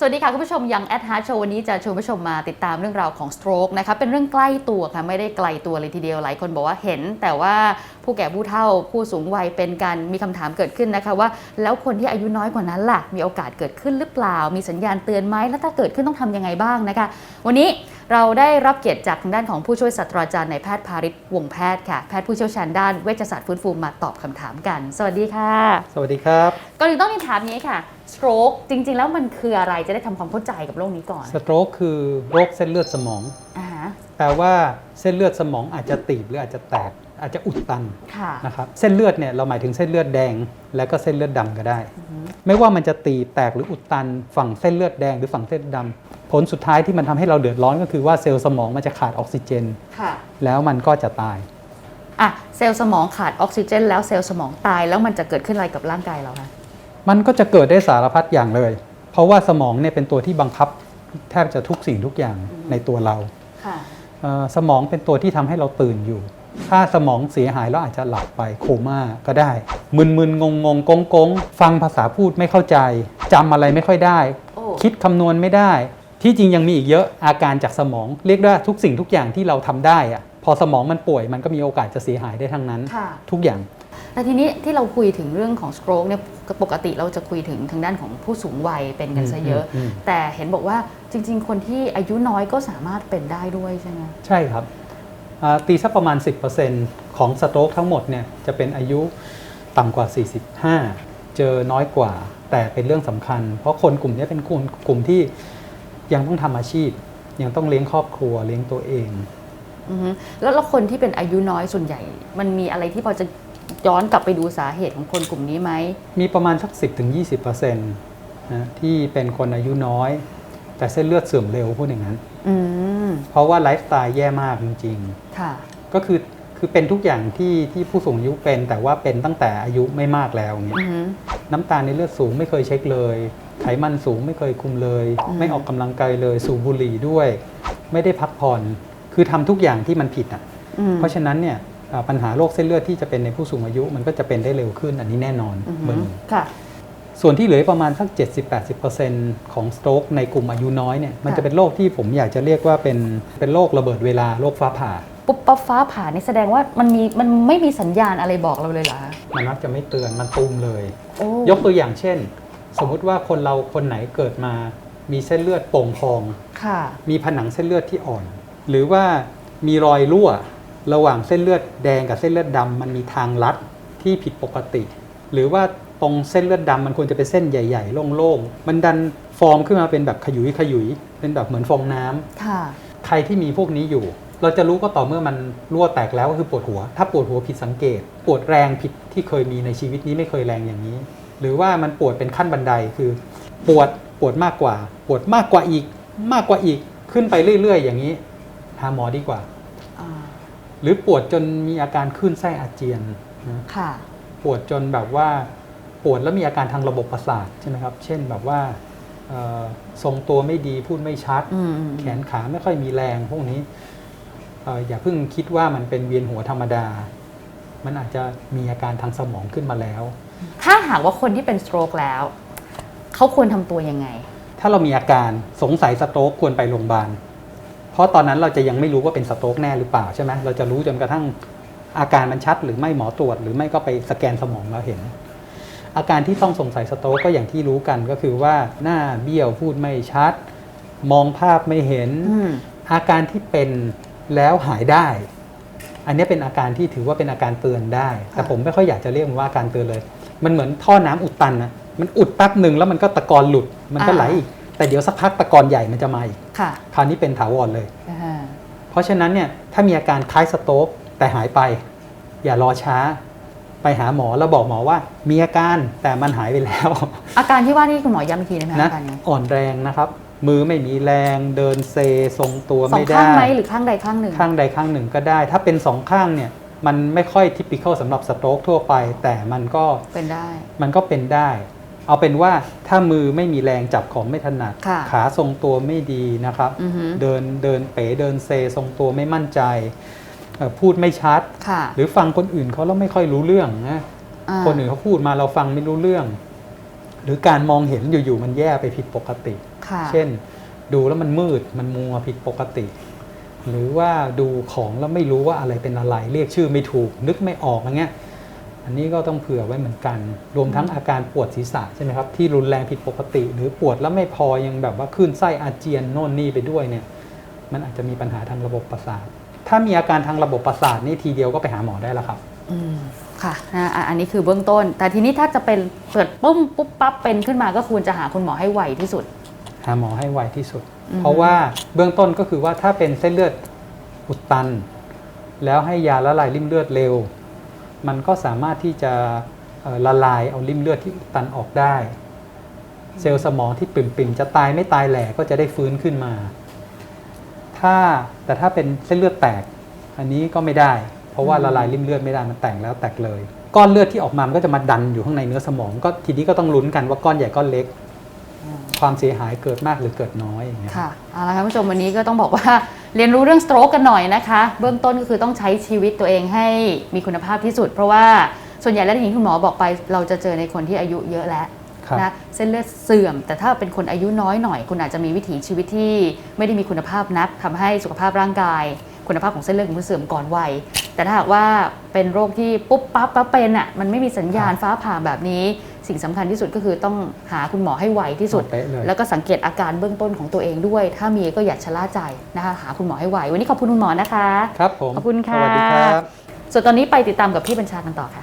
สวัสดีค่ะคุณผู้ชมยังแอดฮาร์ดโชว์วันนี้จะชวนผู้ชมมาติดตามเรื่องราวของสโตรกนะคะเป็นเรื่องใกล้ตัวค่ะไม่ได้ไกลตัวเลยทีเดียวหลายคนบอกว่าเห็น แต่ว่าผู้แก่ผู้เฒ่าผู้สูงวัยเป็นการมีคำถามเกิดขึ้นนะคะว่า แล้วคนที่อายุน้อยกว่านั้นล่ะ มีโอกาสเกิดขึ้นหรือเปล่า มีสัญญาณเตือนไหมแล้วถ้าเกิดขึ้นต้องทำยังไงบ้างนะคะ วันนี้ เราได้รับเกียรติจากทางด้านของผู้ช่วยศาสตราจารย์นายแพทย์พาริศวงศ์แพทย์ค่ะแพทย์ผู้เชี่ยวชาญด้านเวชศาสตร์ฟื้นฟูมาตอบคำถามกัน สวัสดีค่ะ สวัสดีครับก่อนอื่นต้องมีถามอย่างนี้ค่ะ stroke จริง ๆ แล้วมันคืออะไรจะได้ทำความเข้าใจกับโรคนี้ก่อนสโตรกคือโรคเส้นเลือดสมองอ่าฮะแปลว่าเส้นเลือดสมองอาจจะตีบหรืออาจจะแตก อาจจะอุดตันค่ะนะครับเส้นเลือดเนี่ยเราหมายถึงเส้นเลือดแดง แล้วก็เส้นเลือดดำก็ได้ ไม่ว่ามันจะตีบแตกหรืออุดตันฝั่งเส้นเลือดแดงหรือฝั่งเส้นดำผลสุดท้ายที่มันทำให้เราเดือดร้อนก็คือว่าเซลล์สมองมันจะขาดออกซิเจนค่ะแล้วมันก็จะตายอะเซลล์สมองขาดออกซิเจน แล้วเซลล์สมองตายแล้วมันจะเกิดขึ้นอะไรกับร่างกายเราคะมันก็จะเกิดได้สารพัดอย่างเลย เพราะว่าสมองเนี่ยเป็นตัวที่บังคับแทบจะทุกสิ่งทุกอย่างในตัวเราค่ะเอ่อสมองเป็นตัวที่ทำให้เราตื่นอยู่ ถ้าสมองเสียหายแล้วอาจจะหลับไปโคม่าก็ได้ มึนๆ งงงๆกงกงๆฟังภาษาพูดไม่เข้าใจจำอะไรไม่ค่อยได้โอ้คิดคำนวณไม่ได้ ที่จริงยังมีอีกเยอะอาการจากสมอง เรียกได้ว่าทุกสิ่งทุกอย่างที่เราทำได้อะพอสมองมันป่วยมันก็มีโอกาสจะเสียหายได้ทั้งนั้นค่ะทุกอย่างแต่ทีนี้ที่เราคุยถึงเรื่องของ stroke เนี่ยปกติเราจะคุยถึงทางด้านของผู้สูงวัยเป็นกันซะเยอะอืมอืมแต่เห็นบอกว่าจริง ๆ คนที่อายุน้อยก็สามารถเป็นได้ด้วยใช่ไหมใช่ครับอ่า ตีสักประมาณ 10%ของสโตรกทั้งหมดเนี่ยจะเป็นอายุต่ำกว่า 45 เจอน้อยกว่า แต่เป็นเรื่องสำคัญ เพราะคนกลุ่มนี้เป็นกลุ่มกลุ่มที่ยังต้องทำอาชีพ ยังต้องเลี้ยงครอบครัวเลี้ยงตัวเองอือฮึแล้วแล้วคนที่เป็นอายุน้อยส่วนใหญ่ มันมีอะไรที่พอจะย้อนกลับไปดูสาเหตุของคนกลุ่มนี้ไหม มีประมาณสัก 10-20%นะที่เป็นคนอายุน้อย แต่เส้นเลือดเสื่อมเร็วพูดอย่างนั้น อืม เพราะว่าไลฟ์สไตล์แย่มากจริงค่ะๆก็คือคือเป็นทุกอย่างที่ที่ผู้สูงอายุเป็น แต่ว่าเป็นตั้งแต่อายุไม่มากแล้วอย่างเงี้ยอือฮึน้ำตาลในเลือดสูงไม่เคยเช็คเลย ไขมันสูงไม่เคยคุมเลยอืมไม่ออกกำลังกายเลยสูบบุหรี่ด้วย ไม่ได้พักผ่อน คือทำทุกอย่างที่มันผิดอะอืมเพราะฉะนั้นเนี่ยอ่าปัญหาโรคเส้นเลือดที่จะเป็นในผู้สูงอายุ มันก็จะเป็นได้เร็วขึ้นอันนี้แน่นอนอือฮึเบอร์หนึ่งค่ะ ส่วนที่เหลือประมาณสัก 70-80%ของสโตรกในกลุ่มอายุน้อยเนี่ยมันจะเป็นโรคที่ผมอยากจะเรียกว่าเป็นเป็นโรคระเบิดเวลาโรคฟ้าผ่าปุ๊บปั๊บฟ้าผ่านี่แสดงว่ามันมีมันไม่มีสัญญาณอะไรบอกเราเลยเหรอคะมันมักจะไม่เตือนมันตูมเลย โอ้ยกตัวอย่างเช่น สมมุติว่าคนเราคนไหนเกิดมามีเส้นเลือดโป่งพอง ค่ะ มีผนังเส้นเลือดที่อ่อน หรือว่ามีรอยรั่ว ระหว่างเส้นเลือดแดงกับเส้นเลือดดำมันมีทางลัดที่ผิดปกติ หรือว่า ตรงเส้นเลือดดำมันควรจะเป็นเส้นใหญ่ ๆ โล่งๆ มันดันฟอร์มขึ้นมาเป็นแบบขยุยขยุยเป็นแบบเหมือนฟองน้ำค่ะใครที่มีพวกนี้อยู่ เราจะรู้ก็ต่อเมื่อมันรั่วแตกแล้วก็คือปวดหัว ถ้าปวดหัวผิดสังเกต ปวดแรงผิดที่เคยมีในชีวิตนี้ไม่เคยแรงอย่างนี้ หรือว่ามันปวดเป็นขั้นบันไดคือ ปวดปวดมากกว่า ปวดมากกว่าอีก มากกว่าอีกขึ้นไปเรื่อย ๆ อย่างนี้หาหมอดีกว่าอ่าหรือปวดจนมีอาการคลื่นไส้อาเจียนนะค่ะปวดจนแบบว่า ปวดแล้วมีอาการทางระบบประสาทใช่ไหมครับ เช่นแบบว่าเอ่อทรงตัวไม่ดีพูดไม่ชัดอืมแขนขาไม่ค่อยมีแรงพวกนี้เอ่ออย่าเพิ่งคิดว่ามันเป็นเวียนหัวธรรมดา มันอาจจะมีอาการทางสมองขึ้นมาแล้ว ถ้าหากว่าคนที่เป็น stroke แล้ว เขาควรทำตัวยังไง ถ้าเรามีอาการสงสัยสโตรกควรไปโรงพยาบาล เพราะตอนนั้นเราจะยังไม่รู้ว่าเป็นสโตรกแน่หรือเปล่าใช่ไหมเราจะรู้จนกระทั่งอาการมันชัดหรือไม่หมอตรวจ หรือไม่ก็ไปสแกนสมองเราเห็น อาการที่ต้องสงสัยสโตรกก็อย่างที่รู้กันก็คือว่าหน้าเบี้ยวพูดไม่ชัด มองภาพไม่เห็นอืมอาการที่เป็นแล้วหายได้ อันนี้เป็นอาการที่ถือว่าเป็นอาการเตือนได้ แต่ผมไม่ค่อยอยากจะเรียกมันว่าอาการเตือนเลย มันเหมือนท่อน้ำอุดตันนะมันอุดแป๊บหนึ่งแล้วมันก็ตะกอนหลุดมันก็ไหลอีกแต่เดี๋ยวสักพักตะกอนใหญ่มันจะมาอีกค่ะคราวนี้เป็นถาวรเลยอ่าเพราะฉะนั้นเนี่ยถ้ามีอาการคล้ายสโตรกแต่หายไป อย่ารอช้า ไปหาหมอแล้วบอกหมอว่า มีอาการแต่มันหายไปแล้ว อาการที่ว่านี่คุณหมอย้ำอีกทีได้ไหมคะนะอาการนี้อ่อนแรงนะครับ มือไม่มีแรงเดินเซทรงตัวสองไม่ได้ ข้างไหมหรือข้างใดข้างหนึ่ง ข้างใดข้างหนึ่งก็ได้ ถ้าเป็นสองข้างเนี่ยมันไม่ค่อยทิปิคอลสำหรับสโตรกทั่วไป แต่มันก็เป็นได้ มันก็เป็นได้ เอาเป็นว่าถ้ามือไม่มีแรงจับของไม่ถนัด ค่ะ ขาทรงตัวไม่ดีนะครับ อือฮึ เดินเดินเป๋เดินเซทรงตัวไม่มั่นใจเอ่อ พูดไม่ชัดค่ะหรือฟังคนอื่นเขาแล้วไม่ค่อยรู้เรื่องนะอ่าคนอื่นเขาพูดมาเราฟังไม่รู้เรื่อง หรือการมองเห็นอยู่ๆมันแย่ไปผิดปกติค่ะเช่น ดูแล้วมันมืดมันมัวผิดปกติ หรือว่าดูของแล้วไม่รู้ว่าอะไรเป็นอะไร เรียกชื่อไม่ถูก นึกไม่ออกอย่างเงี้ยอันนี้ก็ต้องเผื่อไว้เหมือนกัน รวมทั้งอาการปวดศีรษะใช่ไหมครับที่รุนแรงผิดปกติ หรือปวดแล้วไม่พอยังแบบว่าคลื่นไส้อาเจียนโน่นนี่ไปด้วยเนี่ย มันอาจจะมีปัญหาทางระบบประสาท ถ้ามีอาการทางระบบประสาทนี่ทีเดียวก็ไปหาหมอได้แล้วครับอืมค่ะนะอะ อันนี้คือเบื้องต้น แต่ทีนี้ถ้าจะเป็นเกิดปุ้มปุ๊บปั๊บเป็นขึ้นมาก็ควรจะหาคุณหมอให้ไวที่สุด หาหมอให้ไวที่สุด อือฮึเพราะว่าเบื้องต้นก็คือว่าถ้าเป็นเส้นเลือดอุดตัน แล้วให้ยาละลายริ่มเลือดเร็ว มันก็สามารถที่จะเอ่อละลายเอาริ่มเลือดที่อุดตันออกได้ เซลล์สมองที่ปิ่มๆจะตายไม่ตายแหล่ก็จะได้ฟื้นขึ้นมา ถ้าแต่ถ้าเป็นเส้นเลือดแตก อันนี้ก็ไม่ได้ เพราะว่าละลายริ่มเลือดไม่ได้มันแตกแล้วแตกเลย ก้อนเลือดที่ออกมามันก็จะมาดันอยู่ข้างในเนื้อสมอง ก็ทีนี้ก็ต้องลุ้นกันว่าก้อนใหญ่ก้อนเล็ก ความเสียหายเกิดมากหรือเกิดน้อยอย่างเงี้ยค่ะเอาละค่ะคุณผู้ชมวันนี้ก็ต้องบอกว่าเรียนรู้เรื่องสโตรกกันหน่อยนะคะ เบื้องต้นก็คือต้องใช้ชีวิตตัวเองให้มีคุณภาพที่สุด เพราะว่าส่วนใหญ่แล้วอย่างที่คุณหมอบอกไป เราจะเจอในคนที่อายุเยอะแล้วครับ นะเส้นเลือดเสื่อม แต่ถ้าเป็นคนอายุน้อยหน่อย คุณอาจจะมีวิถีชีวิตที่ไม่ได้มีคุณภาพนักทำให้สุขภาพร่างกาย คุณภาพของเส้นเลือดของคุณเสื่อมก่อนวัยแต่ถ้าหากว่าเป็นโรคที่ปุ๊บปั๊บปั๊บเป็นอะมันไม่มีสัญญาณฟ้าผ่าแบบนี้ สิ่งสำคัญที่สุดก็คือต้องหาคุณหมอให้ไวที่สุดเป๊ะเลยแล้วก็สังเกตอาการเบื้องต้นของตัวเองด้วย ถ้ามีก็อย่าชะล่าใจนะคะหาคุณหมอให้ไววันนี้ขอบคุณคุณหมอนะคะ ครับผมขอบคุณค่ะสวัสดีครับส่วนตอนนี้ไปติดตามกับพี่บัญชากันต่อค่ะ